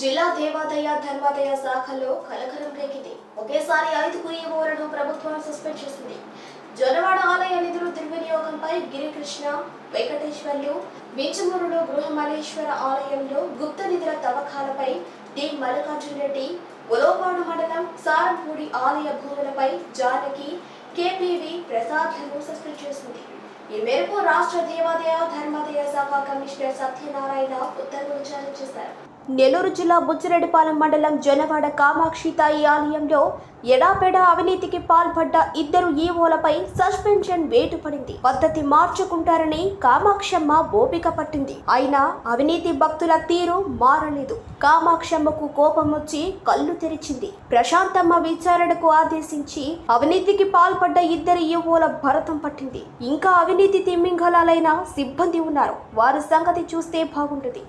జిల్లా దేవాదాయ ధర్మాదాయ శాఖలో కలకలం రేగింది. ఒకేసారి ఐదుగురు ఈవోలను ప్రభుత్వం సస్పెండ్ చేసింది. జొన్నవాడ ఆలయ నిధులు దుర్వినియోగంపై గిరికృష్ణ వెంకటేశ్వర్లు మించమూరులో గృహమలేశ్వర ఆలయంలో గుప్త నిధుల తవ్వకాలపై డి. మల్లికార్జున రెడ్డి ఉలవపాడు మండలం సారంపూడి ఆలయ భూములపై జానకి కేపీవి ప్రసాద్లను సస్పెండ్ చేసింది. ఈ మేరకు రాష్ట్ర దేవాదాయ ధర్మాదాయ శాఖ కమిషనర్ సత్యనారాయణ ఉత్తర్వులు జారీ చేశారు. నెల్లూరు జిల్లా బుచ్చిరెడ్డిపాలెం మండలం జనవాడ కామాక్షి తాయి ఆలయంలో ఎడాపెడా అవినీతికి పాల్పడ్డ ఇద్దరు ఈవోలపై సస్పెన్షన్ వేటు పడింది పద్ధతి మార్చుకుంటారని కామాక్షమ్మ ఓపిక పట్టింది. అయినా అవినీతి భక్తుల తీరు మారలేదు. కామాక్షమ్మకు కోపం వచ్చి కళ్ళు తెరిచింది. ప్రశాంతమ్మ విచారణకు ఆదేశించి అవినీతికి పడ్డ ఇద్దరు ఈవోల భరతం పట్టింది. ఇంకా అవినీతి తిమ్మింగళాలైన సిబ్బంది ఉన్నారు. వారి సంగతి చూస్తే బాగుంటుంది.